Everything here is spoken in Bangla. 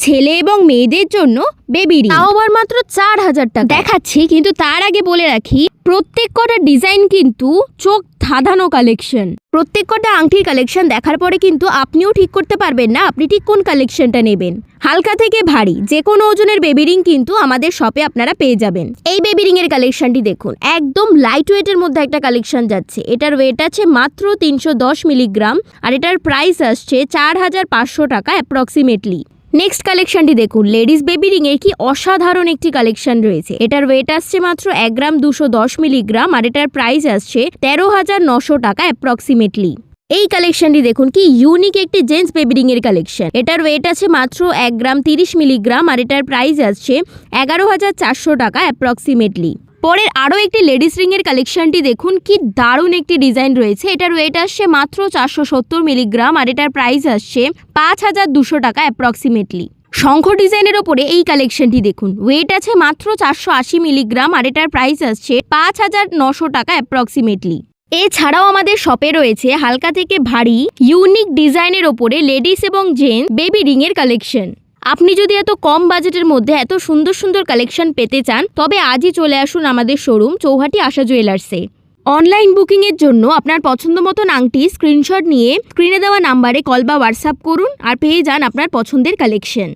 ছেলে এবং মেয়েদের জন্য বেবি রিং তাও আবার মাত্র চার হাজার টাকা। দেখাচ্ছি কিন্তু তার আগে বলে রাখি প্রত্যেক কটা ডিজাইন কিন্তু চোখ ধাঁধানো কালেকশন প্রত্যেক কটা আংটির কালেকশন দেখার পরে কিন্তু আপনিও ঠিক করতে পারবেন না আপনি ঠিক কোন কালেকশনটা নেবেন। হালকা থেকে ভারী যে কোনো ওজনের বেবি রিং কিন্তু আমাদের শপে আপনারা পেয়ে যাবেন। এই বেবি রিং এর কালেকশনটি দেখুন একদম লাইট ওয়েটের মধ্যে একটা কালেকশন যাচ্ছে। এটার ওয়েট আছে মাত্র তিনশো দশ মিলিগ্রাম আর এটার প্রাইস আসছে চার হাজার পাঁচশো টাকা অ্যাপ্রক্সিমেটলি নেক্সট কালেকশনটি দেখুন। লেডিস বেবি রিং এর কি অসাধারণ একটি কালেকশন রয়েছে। এটার ওয়েট আসছে মাত্র এক গ্রাম দুশো দশ মিলিগ্রাম আর এটার প্রাইস আসছে তেরো হাজার নশো টাকা অ্যাপ্রক্সিমেটলি এই কালেকশনটি দেখুন, কি ইউনিক একটি জেন্টস বেবি রিং এর কালেকশন এটার ওয়েট আছে মাত্র এক গ্রাম তিরিশ মিলিগ্রাম আর এটার প্রাইস আসছে এগারো হাজার চারশো টাকা অ্যাপ্রক্সিমেটলি পরের আরও একটি লেডিস রিংয়ের কালেকশনটি দেখুন। কি দারুণ একটি ডিজাইন রয়েছে। এটার ওয়েট আসছে মাত্র চারশো সত্তর মিলিগ্রাম আর এটার প্রাইস আসছে পাঁচ হাজার দুশো টাকা অ্যাপ্রক্সিমেটলি। শঙ্খ ডিজাইনের ওপরে এই কালেকশনটি দেখুন। ওয়েট আছে মাত্র চারশো আশি মিলিগ্রাম আর এটার প্রাইস আসছে পাঁচ হাজার নশো টাকা অ্যাপ্রক্সিমেটলি। এছাড়াও আমাদের শপে রয়েছে হালকা থেকে ভারী, ইউনিক ডিজাইনের ওপরে লেডিস এবং জেন্টস বেবি রিং এর কালেকশন। আপনি যদি এত কম বাজেটের মধ্যে এত সুন্দর সুন্দর কালেকশন পেতে চান, তবে আজই চলে আসুন আমাদের শোরুম, চৌহাটি আশা জুয়েলার্সে। অনলাইন বুকিংয়ের জন্য আপনার পছন্দ মতন আংটি স্ক্রিনশট নিয়ে স্ক্রিনে দেওয়া নাম্বারে কল বা হোয়াটসঅ্যাপ করুন আর পেয়ে যান আপনার পছন্দের কালেকশন।